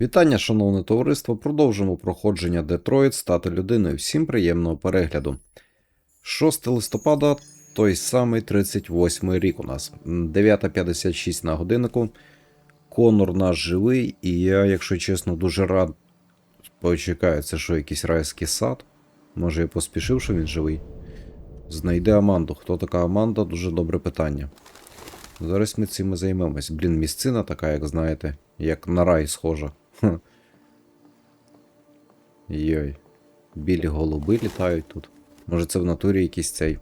Вітання, шановне товариство. Продовжимо проходження Детройт стати людиною. Всім приємного перегляду. 6 листопада, той самий 38 рік у нас. М, 9.56 на годиннику. Конор наш живий, і я, якщо чесно, дуже рад. Почекаю, це що, якийсь райський сад? Може, я поспішив, що він живий? Знайди Аманду. Хто така Аманда? Дуже добре питання. Зараз ми цим і займемось. Блін, місцина така, як знаєте, як на рай схожа. Хм. Йой. Білі голуби літають тут. Може це в натурі якийсь цей.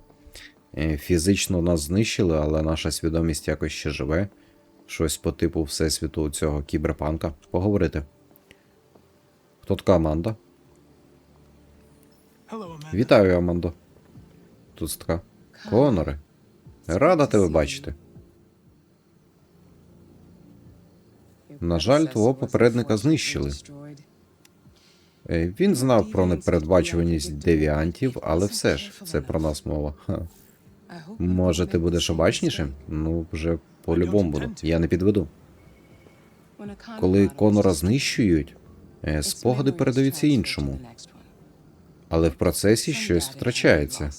е, Фізично нас знищили, але наша свідомість якось ще живе. Щось по типу всесвіту цього кіберпанка. Поговорити. Хто така Аманда? Вітаю, Амандо. Тут така. Коноре. Рада тебе бачити. На жаль, твого попередника знищили. Е, Він знав про непередбачуваність девіантів, але все ж, це про нас мова. Може, ти будеш обачнішим? Ну, вже по-любому буду. Я не підведу. Коли Конора знищують, е, спогади передаються іншому, але в процесі щось втрачається.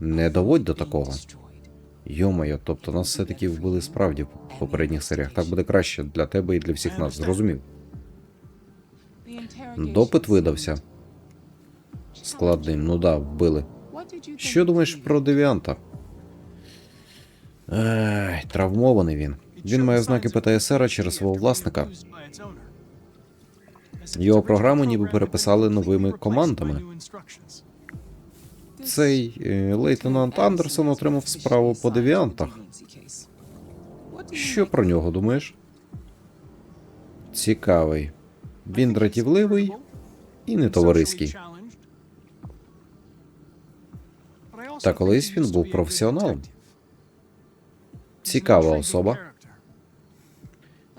Не доводь до такого. Йомайо, тобто нас все-таки вбили справді в попередніх серіях. Так буде краще для тебе і для всіх нас. Зрозумів. Допит видався. Складним. Ну да, вбили. Що думаєш про девіанта? Ех, травмований він. Він має знаки ПТСР через свого власника. Його програму ніби переписали новими командами. Цей е, лейтенант Андерсон отримав справу по девіантах. Що про нього думаєш? Цікавий. Він дратівливий і не товариський. Та колись він був професіоналом. Цікава особа.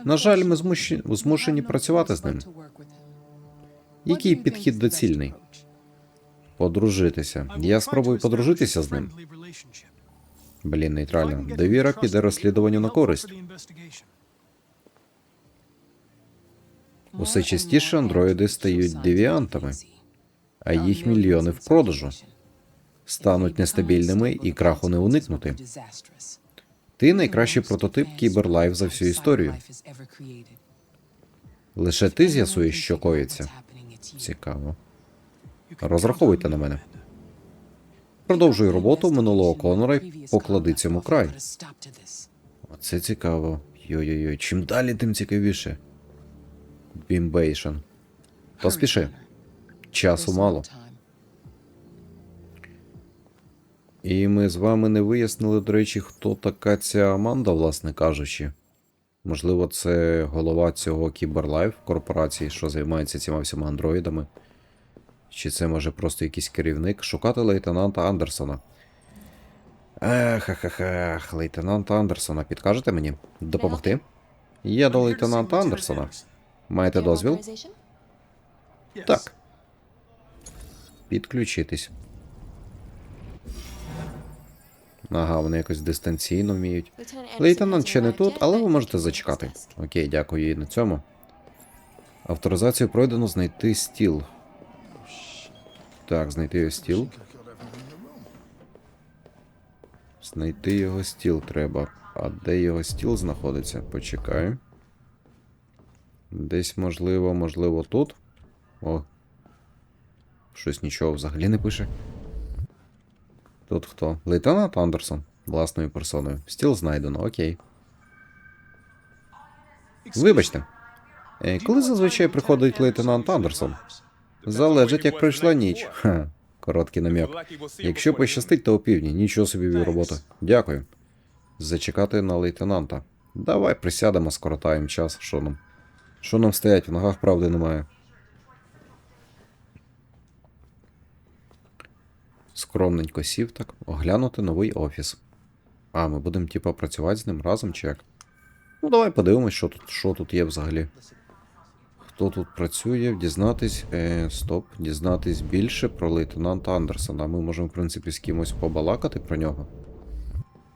На жаль, ми змушені працювати з ним. Який підхід доцільний? Подружитися. Я спробую подружитися з ним. Блін, нейтрально. Довіра піде розслідуванню на користь. Усе частіше андроїди стають девіантами, а їх мільйони в продажу. Стануть нестабільними і краху не уникнути. Ти найкращий прототип кіберлайф за всю історію. Лише ти з'ясуєш, що коїться. Цікаво. Розраховуйте на мене. Продовжуй роботу минулого Конора і поклади цьому край. Оце цікаво. Йой-йой-йой. Чим далі, тим цікавіше. Бімбейшн. Поспіши. Часу мало. І ми з вами не вияснили, до речі, хто така ця Аманда, власне кажучи. Можливо, це голова цього Кіберлайф корпорації, що займається цими всіма андроїдами. Чи це може просто якийсь керівник? Шукати лейтенанта Андерсона. Ех, ех, ех, ех, лейтенанта Андерсона. Підкажете мені? Допомогти? Я до лейтенанта Андерсона. Маєте дозвіл? Так. Підключитись. Ага, вони якось дистанційно вміють. Лейтенант ще не тут, але ви можете зачекати. Окей, дякую і на цьому. Авторизацію пройдено знайти стіл. Так, знайти його стіл. Знайти його стіл треба. А де його стіл знаходиться? Почекаю. Десь, можливо, можливо, тут. О. Щось нічого взагалі не пише. Тут хто? Лейтенант Андерсон. Власною персоною. Стіл знайдено, окей. Вибачте. Е, коли зазвичай приходить лейтенант Андерсон? Залежить, як пройшла ніч. Ха, короткий намік. Якщо пощастить, то опівдні. Нічого собі від роботи. Дякую. Зачекати на лейтенанта. Давай присядемо, скоротаємо час. Що нам? Що нам стоять? В ногах правди немає. Скромненько сів так, оглянути новий офіс. А, ми будемо, типа, працювати з ним разом чи як? Ну, давай подивимось, що тут, що тут є взагалі. Хто тут працює, дізнатись. Е, стоп, дізнатись більше про лейтенанта Андерсона. Ми можемо, в принципі, з кимось побалакати про нього.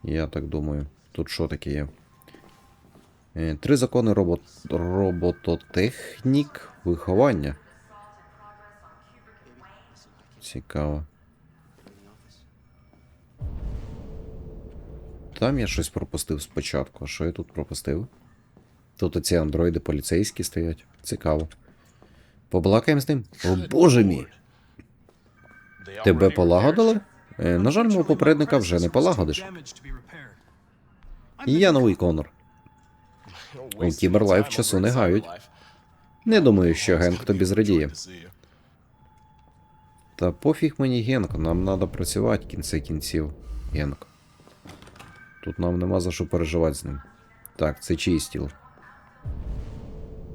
Я так думаю. Тут що таке є? Е, Три закони робот... робототехнік виховання. Цікаво. Там я щось пропустив спочатку. Що я тут пропустив? Тут оці андроїди поліцейські стоять. Цікаво. Побалакаємо з ним. О боже мій! Тебе полагодили? Е, на жаль, мого попередника вже не полагодиш. Я новий Конор. У Кіберлайф часу не гають. Не думаю, що Генк тобі зрадіє. Та пофіг мені Генк, нам треба працювати в кінці кінців. Генк. Тут нам нема за що переживати з ним. Так, це чий стіл?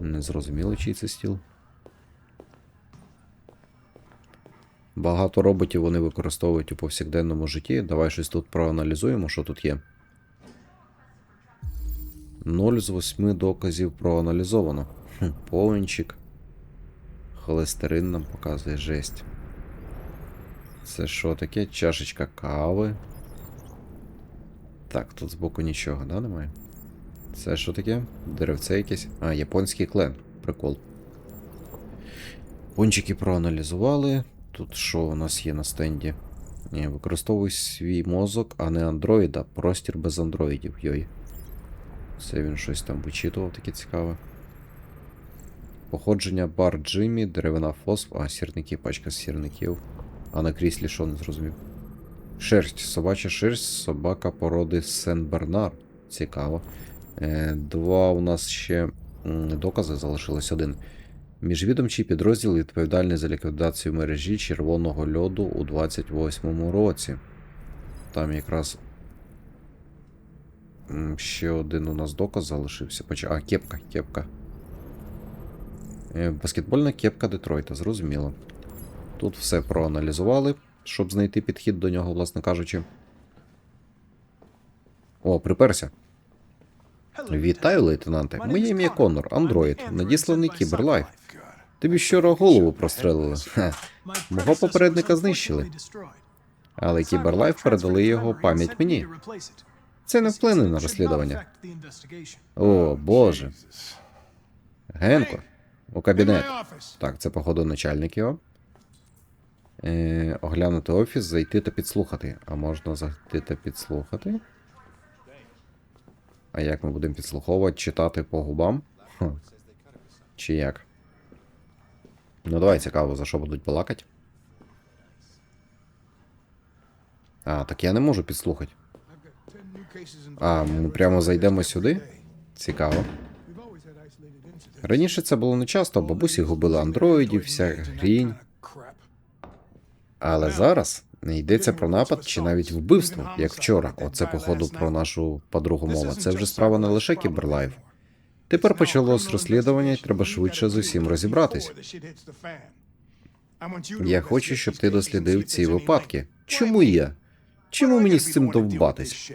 Не зрозуміло, чий це стіл. Багато роботів вони використовують у повсякденному житті. Давай щось тут проаналізуємо, що тут є. 0 з 8 доказів проаналізовано. Хм, повенчик. Холестерин нам показує жесть. Це що таке? Чашечка кави. Так, тут збоку нічого, да, немає? Це що таке? Деревце якесь? А, японський клен. Прикол. Пончики проаналізували. Тут що у нас є на стенді? Ні, використовуй свій мозок, а не андроїда. Простір без андроїдів. Йой. Це він щось там вичитував, таке цікаве. Походження бар Джиммі, деревина фосф, а сірники, пачка сірників. А на кріслі що не зрозумів? Шерсть, собача шерсть, собака породи Сен-Бернар. Цікаво. Е, два у нас ще докази залишилось один. Міжвідомчий підрозділ відповідальний за ліквідацію мережі червоного льоду у 28-му році. Там якраз ще один у нас доказ залишився. А, кепка, кепка. Е, Баскетбольна кепка Детройта, зрозуміло. Тут все проаналізували, щоб знайти підхід до нього, власне кажучи. О, приперся. Вітаю, лейтенанте. Моє ім'я Коннор, андроїд, надісланий Кіберлайф. Тобі щиро голову прострелили. Ха. Мого попередника знищили. Але Кіберлайф передали його пам'ять мені. Це не вплине на розслідування. О, Боже. Генко, у кабінет. Так, це, походу, начальник його. Е, оглянути офіс, зайти та підслухати. А можна зайти та підслухати? А як ми будемо підслуховувати, читати по губам? Хм. Чи як? Ну, давай цікаво, за що будуть балакати. А, так я не можу підслухати. А, ми прямо зайдемо сюди? Цікаво. Раніше це було не часто, бабусі губили андроїдів, вся грінь. Але зараз не йдеться про напад чи навіть вбивство, як вчора. Оце, походу, про нашу подругу мова. Це вже справа не лише Кіберлайф. Тепер почалось розслідування, і треба швидше з усім розібратись. Я хочу, щоб ти дослідив ці випадки. Чому я? Чому мені з цим довбатись?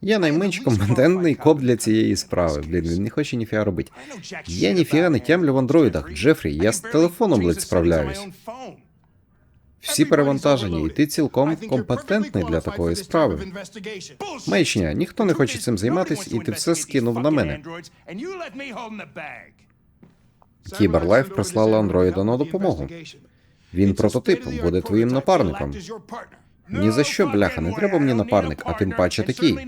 Я найменш компетентний коп для цієї справи. Блін, він не хоче ніфіга робити. Я ніфіга не тямлю в андроїдах. Джефрі, я з телефоном ледь справляюсь. Всі перевантажені, і ти цілком компетентний для такої справи. Маячня, ніхто не хоче цим займатися, і ти все скинув на мене. Кіберлайф прислала андроїда на допомогу. Він прототип, буде твоїм напарником. Ні за що, бляха, не треба мені напарник, а тим паче такий.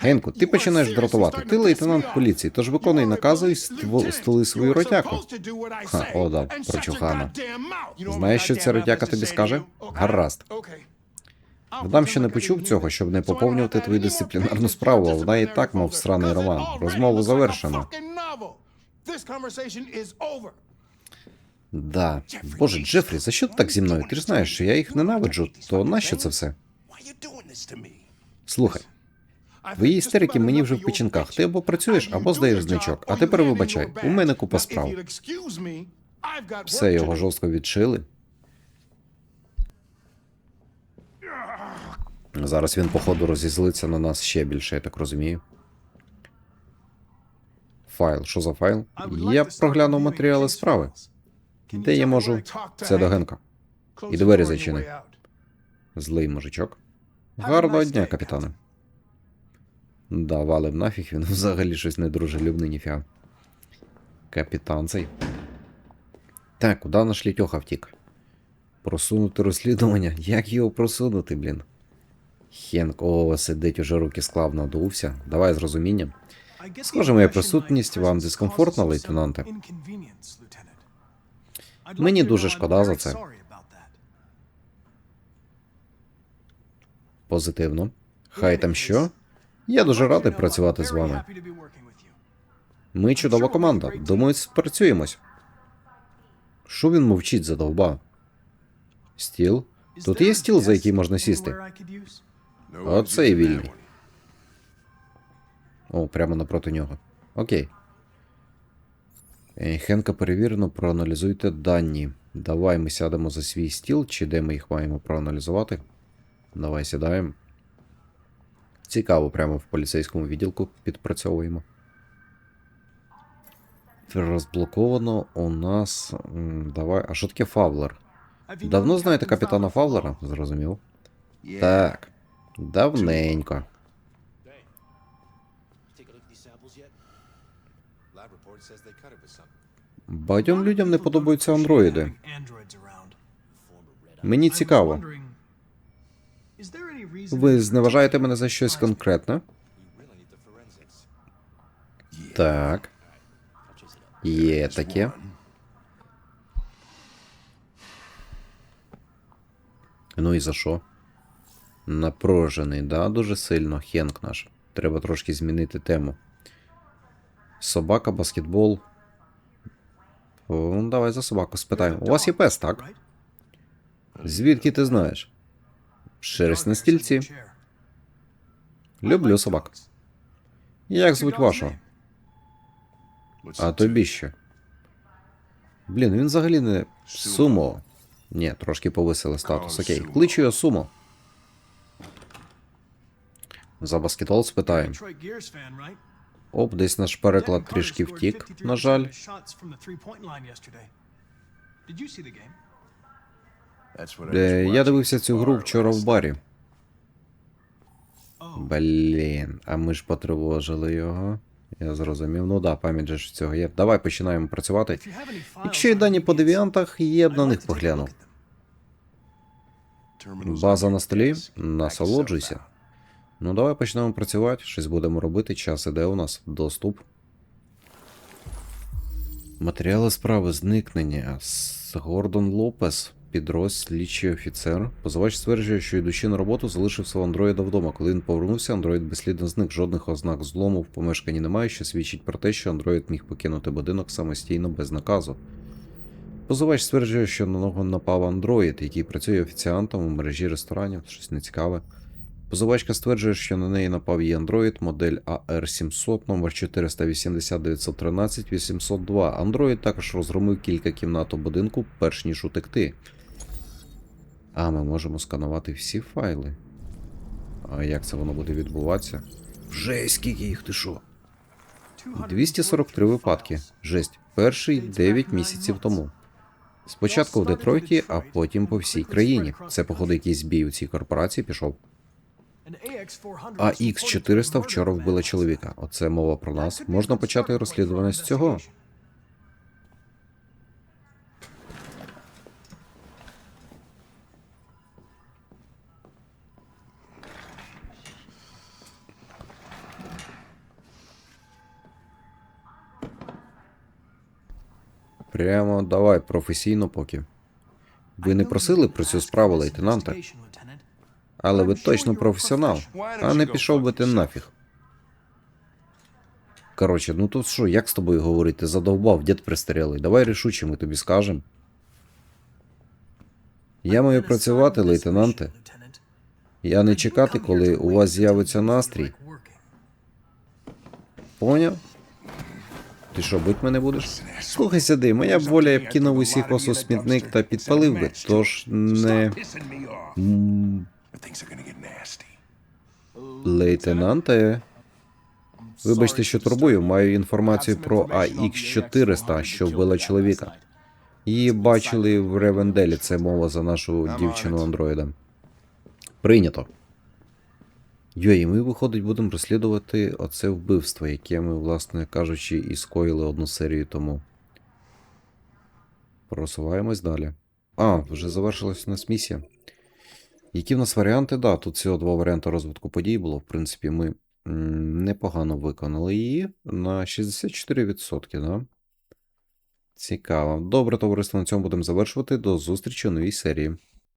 Генку, ти починаєш дратувати. Ти лейтенант поліції, тож виконуй накази і ствол- стули свою ротяку. Ха, о, да, прочухана. Знаєш, що ця ротяка тобі скаже? Гаразд. Вдам, що не почув цього, щоб не поповнювати твою дисциплінарну справу, а вона і так, мов сраний роман. Розмову завершено. Да. Боже, Джефрі, за що ти так зі мною? Ти ж знаєш, що я їх ненавиджу, то нащо це все? Слухай, твої істерики мені вже в печінках. Ти або працюєш, або здаєш значок. А тепер вибачай, у мене купа справ. Все його жорстко відшили. Зараз він, походу, розізлиться на нас ще більше, я так розумію. Файл, що за файл? Я проглянув матеріали справи. Де я можу? Це до Генка. І двері зачини. Злий мужичок. Гарного дня, капітане. Да, валим нафіг, він взагалі щось недружелюбний, ніфіга. Капітан цей. Так, куди наш літьоха втік? Просунути розслідування? Як його просунути, блін? Хенк, о, сидить уже руки склав, надувся. Давай з розумінням. Схоже, моя присутність вам дискомфортна, лейтенанте. Мені дуже шкода за це. Позитивно. Хай там що? Я дуже радий працювати з вами. Ми чудова команда. Думаю, спрацюємось. Що він мовчить задовбав? Стіл? Тут є стіл, за який можна сісти. Оцей вільний. О, прямо напроти нього. Окей. Хенка перевірено, проаналізуйте дані. Давай ми сядемо за свій стіл, чи де ми їх маємо проаналізувати. Давай сідаємо. Цікаво, прямо в поліцейському відділку підпрацьовуємо. Розблоковано у нас. Давай. А що таке Фавлер? Давно знаєте капітана Фавлера? Зрозумів. Так. Давненько. Багатьом людям не подобаються андроїди. Мені цікаво. Ви зневажаєте мене за щось конкретне? Так. Є таке. Ну і за що? Напружений, да, дуже сильно. Хенк наш. Треба трошки змінити тему. Собака, баскетбол. Ну, давай за собаку спитаємо. У вас є пес, так? Звідки ти знаєш? Шерсть на стільці. Люблю собак. Як звуть вашого? А тобі що? Блін, він взагалі не сумо. Ні, трошки повисили статус. Окей. Кличу його сумо. За баскетбол спитаємо. Оп, десь наш переклад трішки втік, на жаль. Я дивився цю гру вчора в барі. Блін, а ми ж потривожили його. Я зрозумів. Ну да, пам'ять же ж цього є. Давай починаємо працювати. Якщо є дані по девіантах, я б на них поглянув. База на столі, насолоджуйся. Ну, давай почнемо працювати, щось будемо робити. Час іде у нас доступ. Матеріали справи зникнення. С- Гордон Лопес, підрозділ слідчий офіцер. Позивач стверджує, що йдучи на роботу, залишив свого андроїда вдома. Коли він повернувся, андроїд безслідно зник. Жодних ознак злому в помешканні немає, що свідчить про те, що андроїд міг покинути будинок самостійно без наказу. Позивач стверджує, що на нього напав андроїд, який працює офіціантом у мережі ресторанів. Щось нецікаве. Позивачка стверджує, що на неї напав її андроїд, модель AR700, номер 480 913 802. Андроїд також розгромив кілька кімнат у будинку, перш ніж утекти. А, ми можемо сканувати всі файли. А як це воно буде відбуватися? Вже скільки їх ти що? 243 випадки. Жесть. Перший 9 місяців тому. Спочатку в Детройті, а потім по всій країні. Це, походу, якийсь збій у цій корпорації пішов. А X400 вчора вбила чоловіка. Оце мова про нас. Можна почати розслідування з цього. Прямо давай професійно поки. Ви не просили про цю справу, лейтенанте, але ви точно професіонал. А не пішов би ти нафіг. Коротше, ну тут що, як з тобою говорити? Задовбав, дід пристарілий. Давай рішуче, ми тобі скажемо. Я маю працювати, лейтенанте. Я не чекати, коли у вас з'явиться настрій. Поняв? Ти що, бить мене будеш? Слухай сюди, моя б воля я б кинув усіх вас у смітник та підпалив би, тож не. Лейтенанте. Вибачте, що турбую, маю інформацію про АХ-400, що вбила чоловіка. Її бачили в Ревенделі, це мова за нашу дівчину андроїда. Прийнято. Йой, і ми, виходить, будемо розслідувати оце вбивство, яке ми, власне кажучи, і скоїли одну серію тому. Просуваємось далі. А, вже завершилась у нас місія. Які в нас варіанти? Да, тут всього два варіанти розвитку подій було. В принципі, ми непогано виконали її на 64%, да? Цікаво. Добре, товариство, на цьому будемо завершувати. До зустрічі у новій серії.